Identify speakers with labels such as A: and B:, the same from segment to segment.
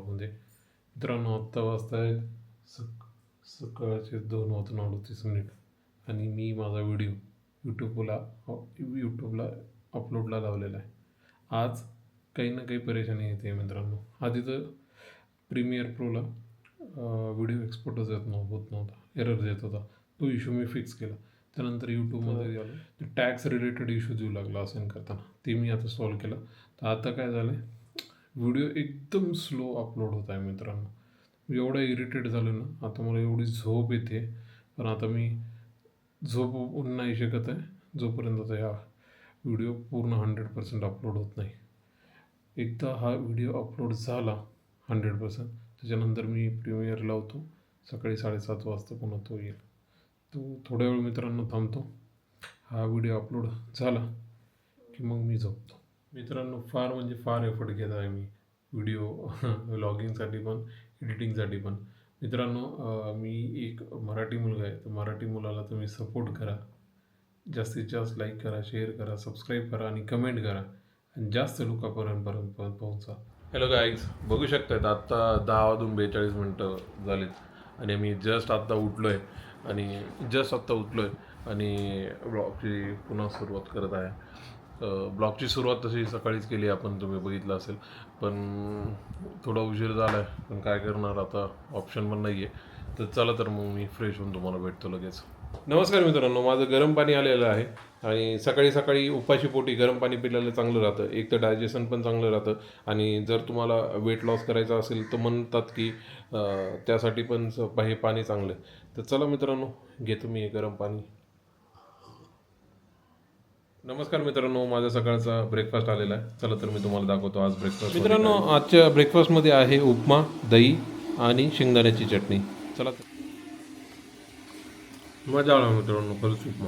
A: व्लॉगमध्ये मित्रांनो आत्ता वाजता आहे सक सकाळचे दोन वाजून अडतीस मिनिट. आणि मी माझा व्हिडिओ यूट्यूबला यूट्यूबला अपलोडला लावलेला आहे. आज काही ना काही परेशानी येते मित्रांनो. आधी तर प्रीमियर प्रोला व्हिडिओ एक्सपोर्टच येत नव्ह होत नव्हता. एरर येत होता. तो इश्यू मी फिक्स केला. त्यानंतर यूट्यूबमध्ये ते टॅक्स रिलेटेड इश्यू देऊ लागला असेन करताना. ते मी आता सॉल्व केलं. तर आता काय झालं आहे व्हिडिओ एकदम स्लो अपलोड होत आहे मित्रांनो. एवढा इरिटेट झालो ना आता मला एवढी झोप येते. पण आता मी झोप नाही शकत आहे. जोपर्यंत आता ह्या व्हिडिओ पूर्ण हंड्रेड पर्सेंट अपलोड होत नाही. एकदा हा व्हिडिओ अपलोड झाला हंड्रेड पर्सेंट त्याच्यानंतर मी प्रीमियर लावतो सकाळी साडेसात वाजता पुन्हा तो येईल. तो थोड्या वेळ मित्रांनो थांबतो. हा व्हिडिओ अपलोड झाला की मग मी झोपतो. मित्रांनो फार म्हणजे फार एफर्ट घेत आहे मी व्हिडिओ व्लॉगिंगसाठी पण एडिटिंगसाठी पण. मित्रांनो मी एक मराठी मुलगा आहे. तर मराठी मुलाला तुम्ही सपोर्ट करा. जास्तीत जास्त लाईक करा शेअर करा सबस्क्राईब करा आणि कमेंट करा. आणि जास्त लोकांपर्यंत पर्यंत पोहोचा. हॅलो गाईज बघू शकतात आत्ता दहा वाजून बेचाळीस मिनटं झालीत. आणि मी जस्ट आत्ता उठलो आहे आणि जस्ट आत्ता उठलो आहे आणि ब्लॉगची पुन्हा सुरुवात करत आहे. ब्लॉगची सुरुवात तशी सकाळीच केली आपण तुम्ही बघितलं असेल. पण थोडा उशीर झाला आहे पण काय करणार आता? ऑप्शन पण नाही आहे तर चला तर मग मी फ्रेश होऊन तुम्हाला भेटतो लगेच. नमस्कार मित्रांनो माझं गरम पाणी आलेलं आहे. आणि सकाळी सकाळी उपाशी पोटी गरम पाणी पिल्याला चांगलं राहतं. एक तर डायजेशन पण चांगलं राहतं. आणि जर तुम्हाला वेट लॉस करायचा असेल तर म्हणतात की त्यासाठी पण स- हे पाणी चांगलं आहे. तर चला मित्रांनो घेतो मी हे गरम पाणी. नमस्कार मित्रांनो माझा सकाळचा ब्रेकफास्ट आलेला आहे. चला तर मी तुम्हाला दाखवतो आज ब्रेकफास्ट मित्रांनो आजच्या ब्रेकफास्टमध्ये आहे उपमा दही आणि शेंगदाण्याची चटणी. चला तर. मजा आला मित्रांनो खरंच उपमा.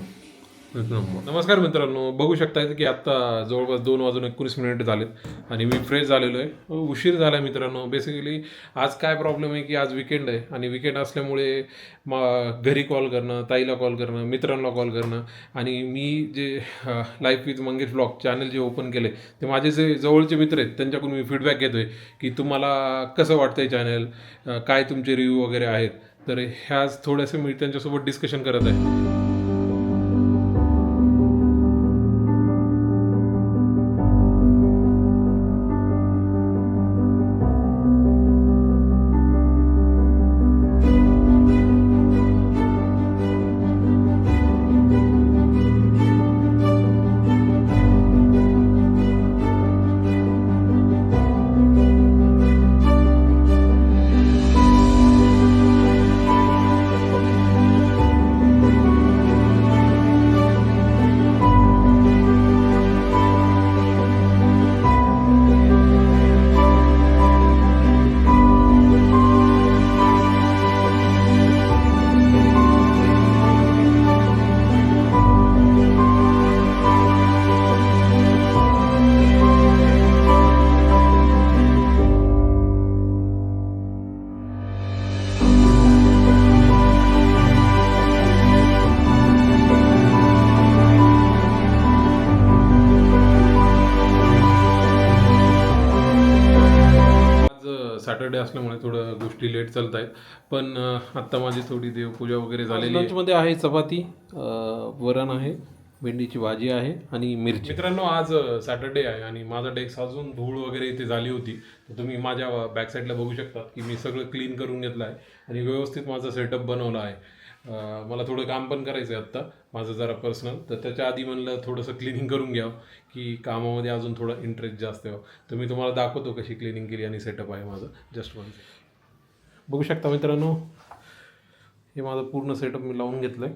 A: नमस्कार मित्रांनो बघू शकताय की आत्ता जवळपास दोन वाजून एकोणीस मिनिट झालेत आणि मी फ्रेश झालेलो आहे. हो, उशीर झाला आहे मित्रांनो. बेसिकली आज काय प्रॉब्लेम आहे की आज विकेंड आहे आणि विकेंड असल्यामुळे मा घरी कॉल करणं ताईला कॉल करणं मित्रांना कॉल करणं आणि मी जे life with Mangesh blog channel जे ओपन केले ते माझे जे जवळचे मित्र आहेत त्यांच्याकडून मी फीडबॅक घेतो आहे की तुम्हाला कसं वाटतं आहे चॅनल काय तुमचे रिव्ह्यू वगैरे आहेत? तर ह्याच थोडंसं मी त्यांच्यासोबत डिस्कशन करत आहे. सॅटर्डे असल्यामुळे थोडं गोष्टी लेट चालत आहेत पण आत्ता माझी थोडी देवपूजा वगैरे झालेली आहे. लंचमध्ये आहे चपाती अ, वरण आहे भेंडीची भाजी आहे आणि मिरची. मित्रांनो आज सॅटर्डे आहे आणि माझा डेस्क अजून धूळ वगैरे इथे झाली होती. तर तुम्ही माझ्या बॅक साईडला बघू शकता की मी सगळं क्लीन करून घेतलं आहे आणि व्यवस्थित माझा सेटअप बनवला आहे. मला थोडं काम पण करायचं आहे आत्ता माझं जरा पर्सनल तर त्याच्या आधी म्हणलं थोडंसं क्लिनिंग करून घ्यावं की कामामध्ये अजून थोडं इंटरेस्ट जास्त यावं तर मी तुम्हाला दाखवतो कशी क्लिनिंग केली आणि सेटअप आहे माझं. जस्ट वन बघू शकता मित्रांनो हे माझं पूर्ण सेटअप मी लावून घेतलं आहे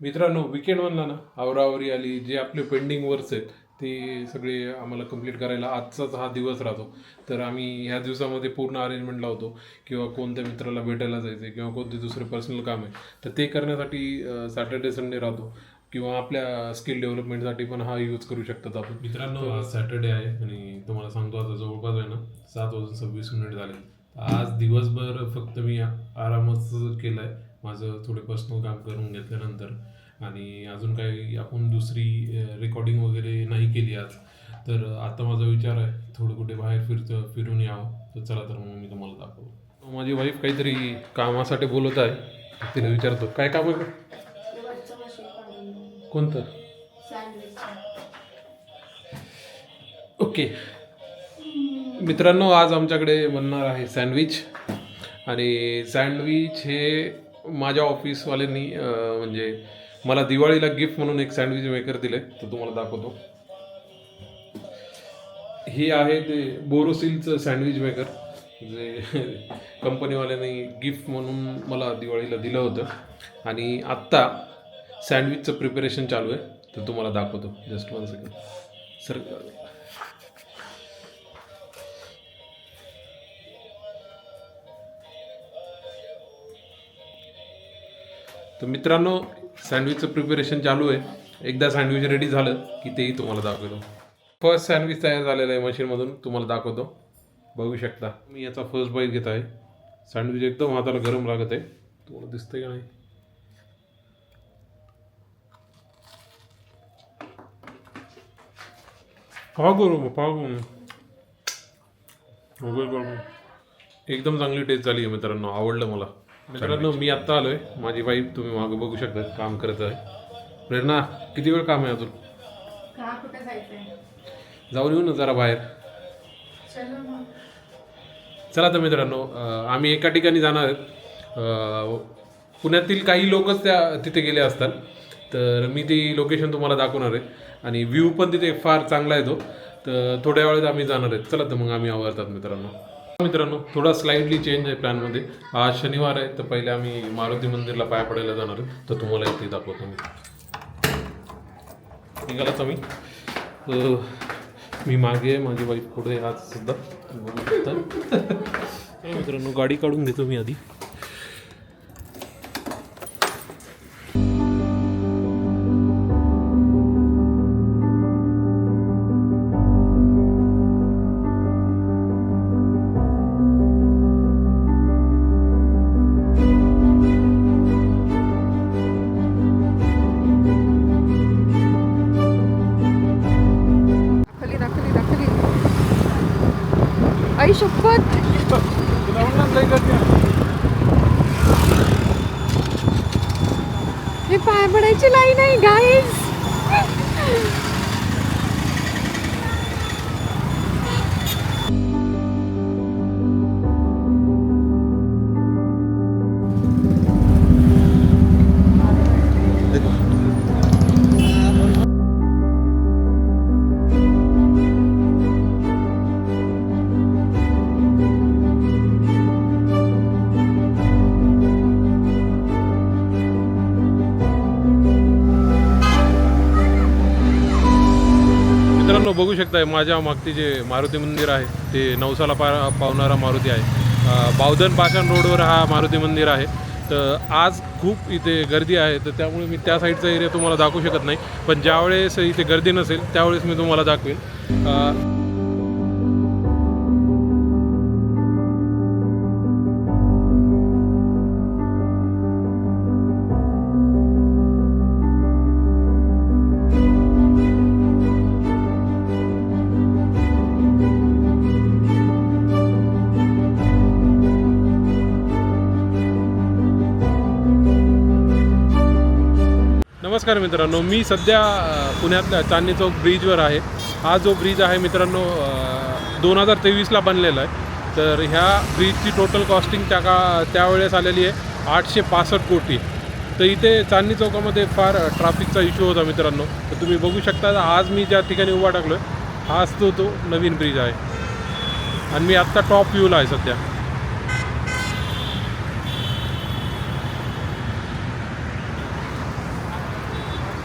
A: मित्रांनो विकेंड म्हणला ना आवरावरी आली जे आपले पेंडिंग वर्क्स आहेत ते सगळे आम्हाला कंप्लीट करायला आजचाच हा दिवस राहतो. तर आम्ही ह्या दिवसामध्ये पूर्ण अरेंजमेंट लावतो किंवा कोणत्या मित्राला भेटायला जायचं किंवा कोणते दुसरे पर्सनल काम आहे तर ते करण्यासाठी सॅटर्डे संडे राहतो. किंवा आपल्या स्किल डेव्हलपमेंटसाठी पण हा यूज करू शकतात आपण. मित्रांनो आज सॅटर्डे आहे आणि तुम्हाला सांगतो आता जवळपास आहे ना सात वाजून सव्वीस मिनिट झाले. आज दिवसभर फक्त मी आरामच केला आहे माझं थोडे पर्सनल काम करून घेतल्यानंतर आणि अजून काही आपण दुसरी रेकॉर्डिंग वगैरे नाही केली आज. तर आता माझा विचार आहे थोडं कुठे बाहेर फिरतं फिरून यावं. तर चला तर मग मी तुम्हाला दाखवतो. माझी वाईफ काहीतरी कामासाठी बोलत आहे. तिला विचारतो. काय काम आहे? कोणतं? ओके मित्रांनो आज आमच्याकडे बनणार आहे सँडविच आणि सँडविच हे माझ्या ऑफिसवाल्यांनी म्हणजे मला दिवाळीला गिफ्ट म्हणून एक सँडविच मेकर दिले तर तुम्हाला दाखवतो. ही आहे ते बोरोसिलचं सँडविच मेकर जे कंपनीवाल्याने गिफ्ट म्हणून मला दिवाळीला दिलं होतं. आणि आत्ता सँडविचचं प्रिपरेशन चालू आहे तर तुम्हाला दाखवतो. जस्ट वन सेकंड सर तर मित्रांनो सँडविचचं प्रिपरेशन चालू आहे. एकदा सँडविच रेडी झालं की तेही तुम्हाला दाखवतो. फर्स्ट सँडविच तयार झालेलं आहे मशीनमधून तुम्हाला दाखवतो. बघू शकता. मी याचा फर्स्ट बाईट घेत आहे. सँडविच एकदम हाताला गरम लागत आहे. तुम्हाला दिसतंय का नाही? पाहू करू मग करू हो, एकदम चांगली टेस्ट झाली आहे मित्रांनो. आवडलं मला. मित्रांनो मी आत्ता आलोय. माझी वाईफ तुम्ही मागं बघू शकता काम करत आहे. प्रेरणा किती वेळ काम आहे अजून?
B: का कुठे जायचंय?
A: जाऊन येऊ ना जरा बाहेर.
B: चलो
A: तर मित्रांनो आम्ही एका ठिकाणी जाणार. आहेत अं, पुण्यातील काही लोकच त्या तिथे गेले असतात. तर मी ती लोकेशन तुम्हाला दाखवणार आहे. आणि व्ह्यू पण तिथे फार चांगला येतो तर थोड्या वेळात आम्ही जाणार आहेत चला तर मग आम्ही आवडतात मित्रांनो. मित्रांनो थोडा स्लाइडली चेंज आहे प्लॅनमध्ये आज शनिवार आहे तर पहिले आम्ही मारुती मंदिरला पाया पडायला जाणार आहे. तर तुम्हाला इथे दाखवतो मी. निघाला आम्ही मी मागे माझी वाईफ पुढे आज सुद्धा. मित्रांनो गाडी काढून घेतो मी आधी.
C: लाईन आहे गाईज
A: बघू शकताय माझ्या मागती जे मारुती मंदिर आहे ते नवसाला पा पावणारा मारुती आहे. बावधन पाषाण रोडवर हा मारुती मंदिर आहे. तर आज खूप इथे गर्दी आहे तर त्यामुळे मी त्या साईडचा एरिया तुम्हाला दाखवू शकत नाही. पण ज्यावेळेस इथे गर्दी नसेल त्यावेळेस मी तुम्हाला दाखवेन. नमस्कार मित्रांनो मी सध्या पुण्यातल्या चांदणी चौक ब्रिजवर आहे. हा जो ब्रिज आहे मित्रांनो दोन हजार तेवीसला बनलेला आहे. तर ह्या ब्रिजची टोटल कॉस्टिंग त्या का त्यावेळेस आलेली आहे आठशे पासष्ट कोटी. तर इथे चांदणी चौकामध्ये फार ट्रॅफिकचा इश्यू होता मित्रांनो. तर तुम्ही बघू शकता आज मी ज्या ठिकाणी उभा टाकलो आहे हाच तो तो नवीन ब्रिज आहे. आणि मी आत्ता टॉप व्ह्यूला आहे सध्या.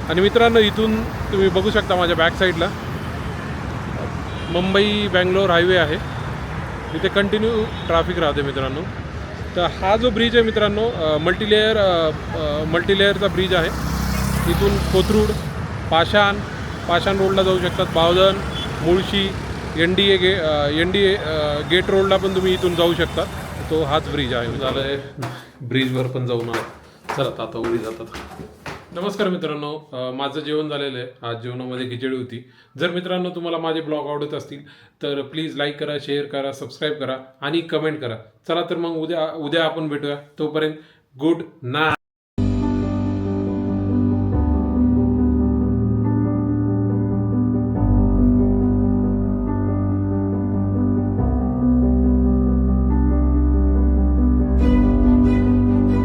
A: आणि मित्रांनो इथून तुम्ही बघू शकता माझ्या बॅक साईडला मुंबई बँगलोर हायवे आहे. इथे कंटिन्यू ट्रॅफिक राहते मित्रांनो. तर हा जो ब्रिज आहे मित्रांनो मल्टीलेअर मल्टीलेअरचा ब्रिज आहे. इथून कोथरूड पाषाण पाषाण रोडला जाऊ शकतात. Bavdhan Mulshi N D A gay N D A gate रोडला पण तुम्ही इथून जाऊ शकता. तो हाच ब्रिज आहे. झालं आहे ब्रिजवर पण जाऊन आलो. चला आता उडी जातात. नमस्कार मित्रांनो माझं जेवण झालेलं आहे. आज जेवणामध्ये खिचडी होती. जर मित्रांनो तुम्हाला माझे ब्लॉग आवडत असतील तर प्लीज लाईक करा शेअर करा सबस्क्राईब करा आणि कमेंट करा. चला तर मग उद्या उद्या आपण भेटूया. तोपर्यंत गुड नाईट.